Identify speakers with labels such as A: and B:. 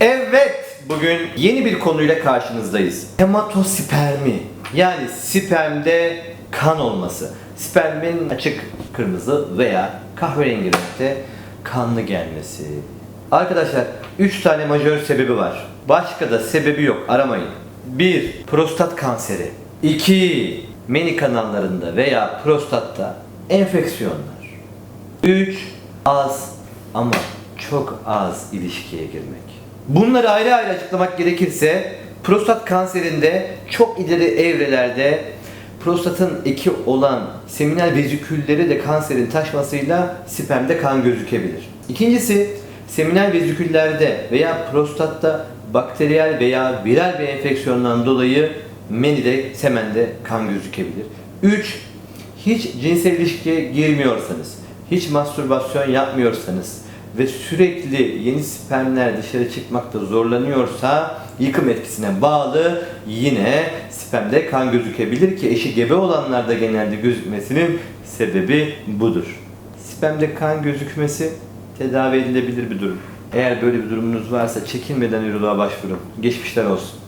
A: Evet, bugün yeni bir konuyla karşınızdayız. Hematospermi. Yani spermde kan olması. Spermin açık kırmızı veya kahverengi renkte kanlı gelmesi. Arkadaşlar 3 tane majör sebebi var. Başka da sebebi yok aramayın. 1. Prostat kanseri. 2. Meni kanallarında veya prostatta enfeksiyonlar. 3. Az ama çok az ilişkiye girmek. Bunları ayrı ayrı açıklamak gerekirse prostat kanserinde çok ileri evrelerde prostatın eki olan seminal vezikülleri de kanserin taşmasıyla spermde kan gözükebilir. İkincisi seminal veziküllerde veya prostatta bakteriyel veya viral bir enfeksiyondan dolayı menide, semende kan gözükebilir. 3. Hiç cinsel ilişkiye girmiyorsanız, hiç mastürbasyon yapmıyorsanız ve sürekli yeni spermler dışarı çıkmakta zorlanıyorsa yıkım etkisine bağlı yine spermde kan gözükebilir ki eşi gebe olanlarda genelde gözükmesinin sebebi budur. Spermde kan gözükmesi tedavi edilebilir bir durum. Eğer böyle bir durumunuz varsa çekinmeden üroloğa başvurun. Geçmişler olsun.